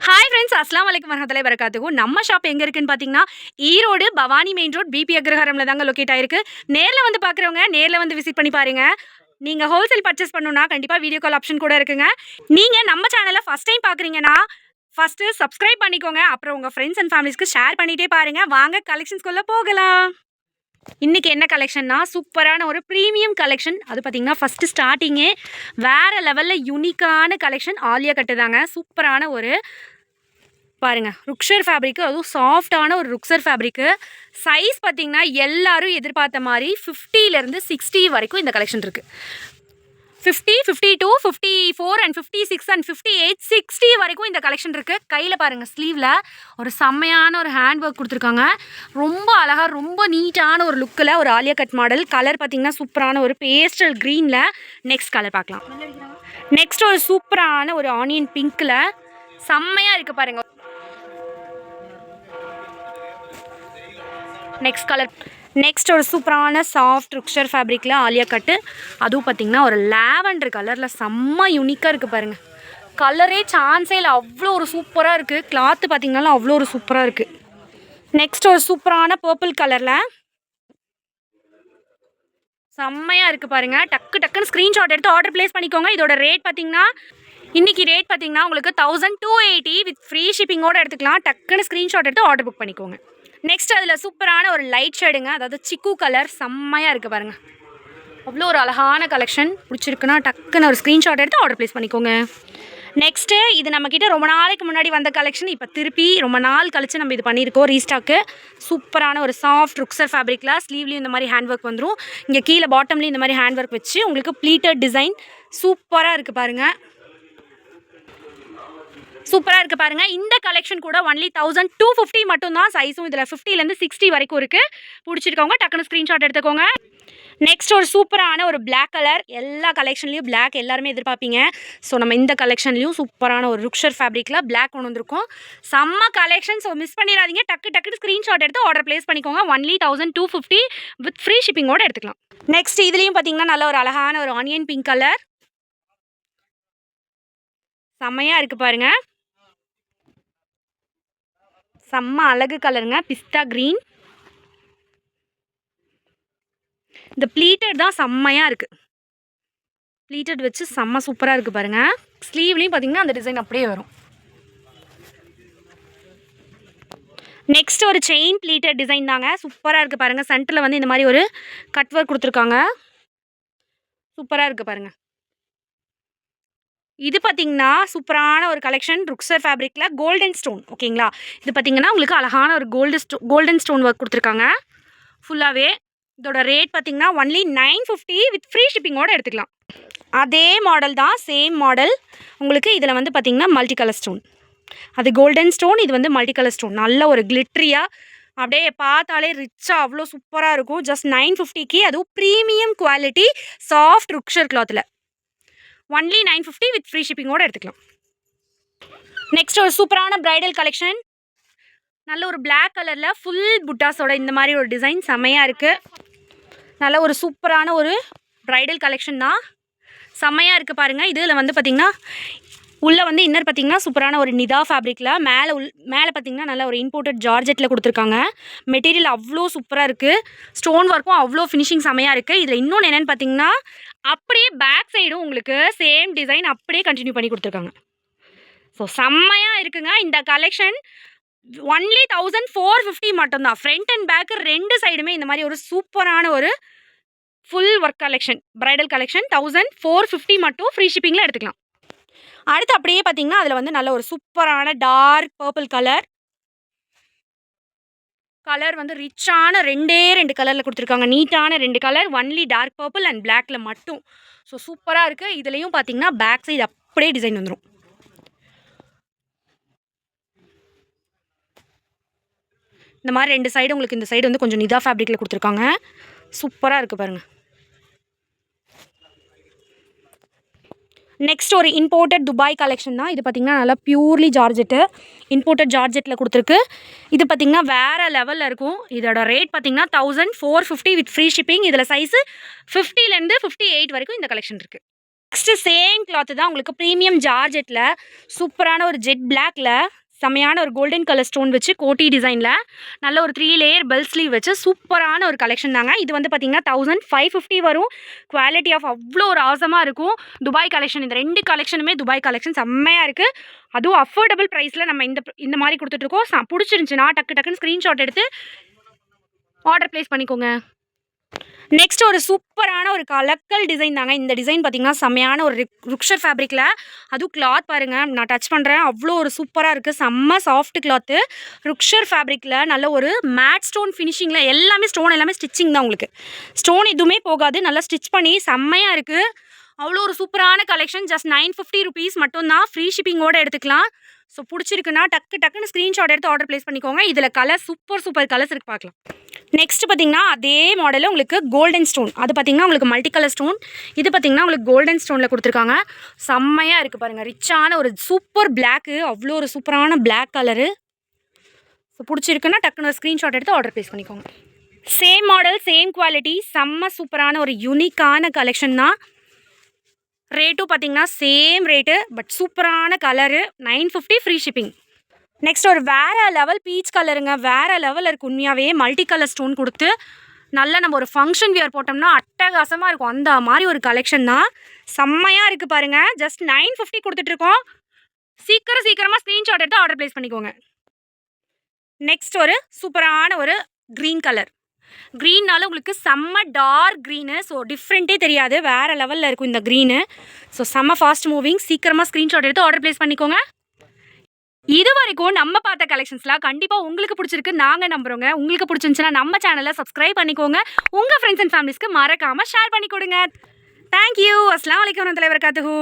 Hi friends அஸ்லாம் வலைக்கம் வரமத்துலாய் வரகாத்துக்கும் நம்ம ஷாப் எங்கே இருக்குன்னு பார்த்தீங்கன்னா Erode Bhavani main road BP அக்ரஹாரமில் தாங்க லொக்கேட் ஆயிருக்கு. நேரில் வந்து பார்க்குறவங்க நேரில் வந்து விசிட் பண்ணி பாருங்க. நீங்கள் ஹோல்சேல் பர்ச்சேஸ் பண்ணணும்னா கண்டிப்பாக வீடியோ கால் ஆப்ஷன் கூட இருக்குங்க. நீங்கள் நம்ம சேனலை ஃபஸ்ட் டைம் பார்க்குறீங்கன்னா ஃபஸ்ட்டு சப்ஸ்கிரைப் பண்ணிக்கோங்க. அப்புறம் உங்கள் ஃப்ரெண்ட்ஸ் அண்ட் ஃபேமிலிஸ்க்கு ஷேர் பண்ணிகிட்டே பாருங்கள் வாங்க கலெக்ஷன்ஸ்குள்ளே போகலாம். இன்றைக்கி என்ன கலெக்ஷன்னா சூப்பரான ஒரு ப்ரீமியம் கலெக்ஷன் அது பார்த்தீங்கன்னா ஃபஸ்ட்டு ஸ்டார்டிங்கே வேறு லெவலில் யூனிக்கான கலெக்ஷன் ஆலியா கட்டு தாங்க. சூப்பரான ஒரு பாருங்க ருக்ஷர் ஃபேப்ரிக்கு அதுவும் சாஃப்டான ஒரு ருக்ஷர் ஃபேப்ரிக்கு சைஸ் பார்த்தீங்கன்னா எல்லோரும் எதிர்பார்த்த மாதிரி 50 இருந்து சிக்ஸ்டி வரைக்கும் இந்த கலெக்ஷன் இருக்குது fifty fifty two fifty four and fifty six and fifty eight sixty வரைக்கும் இந்த கலெக்ஷன் இருக்குது கையில் பாருங்கள் ஸ்லீவில் ஒரு செம்மையான ஒரு ஹேண்ட் ஒர்க் கொடுத்துருக்காங்க. ரொம்ப அழகாக ரொம்ப நீட்டான ஒரு லுக்கில் ஒரு ஆலியா கட் மாடல் கலர் பார்த்தீங்கன்னா சூப்பரான ஒரு பேஸ்டல் க்ரீனில் நெக்ஸ்ட் கலர் பார்க்கலாம். நெக்ஸ்ட் ஒரு சூப்பரான ஒரு ஆனியன் பிங்க்கில் செம்மையாக இருக்குது பாருங்கள் நெக்ஸ்ட் கலர் நெக்ஸ்ட் ஒரு சூப்பரான சாஃப்ட் ருக்ஷர் ஃபேப்ரிக்கில் ஆலியா கட்டு அதுவும் பார்த்தீங்கன்னா ஒரு லேவண்டர் கலரில் செம்ம யூனிக்காக இருக்குது பாருங்கள் கலரே சான்ஸே இல்லை. அவ்வளோ ஒரு சூப்பராக இருக்குது கிளாத்து பார்த்திங்கனாலும் அவ்வளோ ஒரு சூப்பராக இருக்குது நெக்ஸ்ட் ஒரு சூப்பரான பர்பிள் கலரில் செம்மையாக இருக்குது பாருங்க. டக்கு டக்குன்னு ஸ்க்ரீன்ஷாட் எடுத்து ஆர்டர் ப்ளேஸ் பண்ணிக்கோங்க. இதோட ரேட் பார்த்திங்கன்னா இன்றைக்கி ரேட் பார்த்தீங்கன்னா உங்களுக்கு thousand two eighty with free ஷிப்பிங்கோடு எடுத்துக்கலாம். டக்குன்னு ஸ்க்ரீன்ஷாட் எடுத்து ஆர்டர் புக் பண்ணிக்கோங்க. நெக்ஸ்ட் அதில் சூப்பரான ஒரு லைட் ஷேடுங்க அதாவது சிக்கு கலர் செம்மையாக இருக்குது பாருங்கள் அவ்வளோ ஒரு அழகான கலெக்ஷன் பிடிச்சிருக்குன்னா டக்குன்னு ஒரு ஸ்க்ரீன்ஷாட் எடுத்து ஆர்டர் ப்ளேஸ் பண்ணிக்கோங்க. நெக்ஸ்ட்டு இது நம்மக்கிட்ட ரொம்ப நாளைக்கு முன்னாடி வந்த கலெக்ஷன் இப்போ திருப்பி ரொம்ப நாள் கழித்து நம்ம இது பண்ணியிருக்கோம் ரீஸ்டாக்கு சூப்பரான ஒரு சாஃப்ட் ருக்ஸர் ஃபேப்ரிக்கில் ஸ்லீவ்லேயும் இந்த மாதிரி ஹேண்ட் ஒர்க் வந்துடும் இங்கே கீழே பாட்டம்லேயும் இந்த மாதிரி ஹேண்ட் ஒர்க் வச்சு உங்களுக்கு ப்ளீட்டட் டிசைன் சூப்பராக இருக்குது பாருங்கள் சூப்பராக இருக்குது பாருங்கள் இந்த கலெக்ஷன் கூட ஒன்லி தௌசண்ட் டூ ஃபிஃப்டி மட்டும் தான் சைஸும் இதில் ஃபிஃப்டிலேருந்து சிக்ஸ்டி வரைக்கும் இருக்குது பிடிச்சிருக்கவங்க டக்குன்னு ஸ்க்ரீன்ஷாட் எடுத்துக்கோங்க. நெக்ஸ்ட் ஒரு சூப்பரான ஒரு பிளாக் கலர் எல்லா கலெக்ஷன்லேயும் பிளாக் எல்லாருமே எதிர்பார்ப்பீங்க. ஸோ நம்ம இந்த கலெக்ஷன்லேயும் சூப்பரான ஒரு ருக்ஷர் ஃபேப்ரிக்கில் பிளாக் கொண்டு வந்திருக்கோம். செம்ம கலெக்ஷன் ஸோ மிஸ் பண்ணிடாதீங்க. டக்கு டக்குனு ஸ்க்ரீன்ஷாட் எடுத்து ஆர்டர் ப்ளேஸ் பண்ணிக்கோங்க. Only thousand two fifty with free ஷிப்பிங்கோடு எடுத்துக்கலாம். நெக்ஸ்ட் இதுலேயும் பார்த்தீங்கன்னா நல்ல ஒரு அழகான ஒரு ஆனியன் பிங்க் கலர் செம்மையாக இருக்குது பாருங்கள் செம்ம அழகு கலருங்க. பிஸ்தா க்ரீன் இந்த ப்ளீட்டட் தான் செம்மையாக இருக்குது ப்ளீட்டட் வச்சு செம்ம சூப்பராக இருக்குது பாருங்கள் ஸ்லீவ்லேயும் பார்த்தீங்கன்னா அந்த டிசைன் அப்படியே வரும். நெக்ஸ்ட் ஒரு செயின் ப்ளீட்டட் டிசைன் தாங்க. சூப்பராக இருக்குது பாருங்கள் சென்டரில் வந்து இந்த மாதிரி ஒரு கட் ஒர்க் கொடுத்துருக்காங்க சூப்பராக இருக்குது பாருங்கள் இது பார்த்தீங்கன்னா சூப்பரான ஒரு கலெக்ஷன் ருக்ஸர் ஃபேப்ரிக்கில் கோல்டன் ஸ்டோன் ஓகேங்களா? இது பார்த்தீங்கன்னா உங்களுக்கு அழகான ஒரு கோல்டு ஸ்டோ கோல்டன் ஸ்டோன் ஒர்க் கொடுத்துருக்காங்க. ஃபுல்லாகவே இதோட ரேட் பார்த்தீங்கன்னா only nine fifty with free ஷிப்பிங்கோடு எடுத்துக்கலாம். அதே மாடல் தான் சேம் மாடல் உங்களுக்கு இதில் வந்து பார்த்தீங்கன்னா மல்டி கலர் ஸ்டோன் அது கோல்டன் ஸ்டோன் இது வந்து மல்டி கலர் ஸ்டோன் நல்ல ஒரு கிளிட்ரியாக அப்படியே பார்த்தாலே ரிச்சாக அவ்வளோ சூப்பராக இருக்கும். ஜஸ்ட் நைன் ஃபிஃப்டிக்கு அதுவும் ப்ரீமியம் குவாலிட்டி சாஃப்ட் ருக்ஷர் கிளாத்தில் only nine fifty with free ஷிப்பிங்கோடு எடுத்துக்கலாம். நெக்ஸ்ட் ஒரு சூப்பரான பிரைடல் கலெக்ஷன் நல்ல ஒரு பிளாக் கலரில் ஃபுல் புட்டாஸோட இந்த மாதிரி ஒரு டிசைன் செம்மையாக இருக்குது நல்ல ஒரு சூப்பரான ஒரு பிரைடல் கலெக்ஷன் தான். செம்மையாக இருக்குது பாருங்கள் இதில் வந்து பார்த்திங்கன்னா உள்ளே வந்து இன்னர் பார்த்திங்கன்னா சூப்பரான ஒரு நிதா ஃபேப்ரிக்கில் மேலே உள் மேலே பார்த்திங்கன்னா நல்ல ஒரு இம்போர்ட்டட் ஜார்ஜெட்டில் கொடுத்துருக்காங்க. மெட்டீரியல் அவ்வளோ சூப்பராக இருக்குது ஸ்டோன் ஒர்க்கும் அவ்வளோ ஃபினிஷிங் செம்மையாக இருக்குது இதில் இன்னொன்று என்னென்னு பார்த்தீங்கன்னா அப்படியே பேக் சைடும் உங்களுக்கு சேம் டிசைன் அப்படியே கண்டினியூ பண்ணி கொடுத்துருக்காங்க. ஸோ செம்மையாக இருக்குங்க. இந்த collection only thousand four fifty மட்டும்தான். ஃப்ரண்ட் அண்ட் பேக்கு ரெண்டு சைடுமே இந்த மாதிரி ஒரு சூப்பரான ஒரு full work collection bridal collection thousand four fifty மட்டும் ஃப்ரீ ஷிப்பிங்கில் எடுத்துக்கலாம். அடுத்து அப்படியே பார்த்தீங்கன்னா அதில் வந்து நல்ல ஒரு சூப்பரான டார்க் பர்பிள் கலர் கலர் வந்து ரிச்சான ரெண்டே ரெண்டு கலரில் கொடுத்துருக்காங்க. நீட்டான ரெண்டு colour only dark purple and பிளாக்ல மட்டும். ஸோ சூப்பராக இருக்குது இதுலேயும் பார்த்தீங்கன்னா பேக் சைடு அப்படியே டிசைன் வந்துடும் இந்த மாதிரி ரெண்டு சைடு உங்களுக்கு இந்த சைடு வந்து கொஞ்சம் நிதா ஃபேப்ரிக்கில் கொடுத்துருக்காங்க. சூப்பராக இருக்குது பாருங்கள் நெக்ஸ்ட் ஒரு இம்போர்ட்டட் துபாய் கலெக்ஷன் தான். இது பார்த்திங்கன்னா நல்லா பியூர்லி ஜார்ஜெட்டு இம்போர்ட்டட் ஜார்ஜெட்டில் கொடுத்துருக்கு. இது பார்த்திங்கன்னா வேறு லெவலில் இருக்கும். இதோட ரேட் பார்த்திங்கன்னா thousand four fifty with free shipping இதில் சைஸு ஃபிஃப்டிலேருந்து ஃபிஃப்டி எயிட் வரைக்கும் இந்த கலெக்ஷன் இருக்குது நெக்ஸ்ட்டு சேம் கிளாத்து தான் உங்களுக்கு ப்ரீமியம் ஜார்ஜெட்டில் சூப்பரான ஒரு ஜெட் பிளாக்ல செம்மையான ஒரு கோல்டன் கலர் ஸ்டோன் வச்சு கோட்டி டிசைனில் நல்ல ஒரு த்ரீ லேயர் பெல் ஸ்லீவ் வச்சு சூப்பரான ஒரு கலெக்ஷன் தாங்க. இது வந்து பார்த்தீங்கன்னா தௌசண்ட் ஃபைவ் ஃபிஃப்டி வரும். குவாலிட்டி ஆஃப் அவ்வளோ ஒரு ஆசமாக இருக்கும். துபாய் கலெக்ஷன் இந்த ரெண்டு கலெக்ஷனுமே துபாய் கலெக்ஷன் செம்மையாக இருக்குது அதுவும் அஃபோர்டபுள் ப்ரைஸில் நம்ம இந்த இந்த மாதிரி கொடுத்துட்ருக்கோம் பிடிச்சிருந்துச்சுன்னா டக்கு டக்குன்னு ஸ்க்ரீன்ஷாட் எடுத்து ஆர்டர் ப்ளேஸ் பண்ணிக்கோங்க. நெக்ஸ்ட் ஒரு சூப்பரான ஒரு கலக்கல் டிசைன் தாங்க. இந்த டிசைன் பார்த்தீங்கன்னா செம்மையான ஒரு ருக்ஷர் ஃபேப்ரிக்கில் அதுவும் கிளாத் பாருங்கள் நான் டச் பண்ணுறேன் அவ்வளோ ஒரு சூப்பராக இருக்குது செம்ம சாஃப்ட் கிளாத்து ருக்ஷர் ஃபேப்ரிக்கில் நல்ல ஒரு மேட் ஸ்டோன் ஃபினிஷிங்கில் எல்லாமே ஸ்டோன் எல்லாமே ஸ்டிச்சிங் தான் உங்களுக்கு. ஸ்டோன் எதுவுமே போகாது. நல்லா ஸ்டிச் பண்ணி செம்மையாக இருக்குது அவ்வளோ ஒரு சூப்பரான collection just nine fifty rupees மட்டும்தான். ஃப்ரீ ஷிப்பிங்கோடு எடுத்துக்கலாம். ஸோ பிடிச்சிருக்குன்னா டக்கு டக்குன்னு ஸ்க்ரீன்ஷாட் எடுத்து ஆர்டர் ப்ளேஸ் பண்ணிக்கோங்க. இதில் கலர் சூப்பர் சூப்பர் கலர்ஸ் இருக்கு. பார்க்கலாம். நெக்ஸ்ட் பார்த்தீங்கன்னா அதே மாடலில் உங்களுக்கு கோல்டன் ஸ்டோன் அது பார்த்தீங்கன்னா உங்களுக்கு மல்டி கலர் ஸ்டோன் இது பார்த்தீங்கன்னா உங்களுக்கு கோல்டன் ஸ்டோனில் கொடுத்துருக்காங்க. செம்மையாக இருக்குது பாருங்கள் ரிச்சான ஒரு சூப்பர் பிளாக்கு அவ்வளோ ஒரு சூப்பரான பிளாக் கலரு ஸோ பிடிச்சிருக்குன்னா டக்குன்னு ஸ்க்ரீன்ஷாட் எடுத்து ஆர்டர் ப்ளேஸ் பண்ணிக்கோங்க. சேம் மாடல் சேம் குவாலிட்டி செம்ம சூப்பரான ஒரு யூனிக்கான கலெக்ஷன் தான். ரேட்டும் பார்த்தீங்கன்னா சேம் ரேட்டு பட் சூப்பரான colour nine fifty free shipping next ஒரு வேறு லெவல் பீச் கலருங்க வேறு லெவல் இருக்கு உண்மையாகவே மல்டி கலர் ஸ்டோன் கொடுத்து நல்ல நம்ம ஒரு ஃபங்க்ஷன் வியர் போட்டோம்னா அட்டகாசமாக இருக்கும். அந்த மாதிரி ஒரு கலெக்ஷன் தான். செம்மையாக இருக்குது பாருங்க. ஜஸ்ட் நைன் ஃபிஃப்டி கொடுத்துட்ருக்கோம். சீக்கிரம் சீக்கிரமாக ஸ்க்ரீன்ஷாட் எடுத்து ஆர்டர் ப்ளேஸ் பண்ணிக்கோங்க. நெக்ஸ்ட் ஒரு சூப்பரான ஒரு க்ரீன் கலர் க்ரீன்னால உங்களுக்கு செம்ம டார்க் க்ரீனு ஸோ டிஃப்ரெண்ட்டே தெரியாது. வேறு லெவலில் இருக்கும் இந்த க்ரீனு ஸோ செம்ம ஃபாஸ்ட் மூவிங் சீக்கிரமாக ஸ்க்ரீன்ஷாட் எடுத்து ஆர்டர் ப்ளேஸ் பண்ணிக்கோங்க. இது வரைக்கும் நம்ம பார்த்த கலெக்ஷன்ஸ்லாம் கண்டிப்பாக உங்களுக்கு பிடிச்சிருக்கு. நாங்கள் நம்புகிறோங்க உங்களுக்கு பிடிச்சிருந்துச்சுன்னா நம்ம சேனலை சப்ஸ்கிரைப் பண்ணிக்கோங்க. உங்கள் ஃப்ரெண்ட்ஸ் அண்ட் ஃபேமிலிஸ்க்கு மறக்காமல் ஷேர் பண்ணி கொடுங்க. தேங்க்யூ அஸ்லாம் வலைக்கம் தலைவர் காத்துஹூ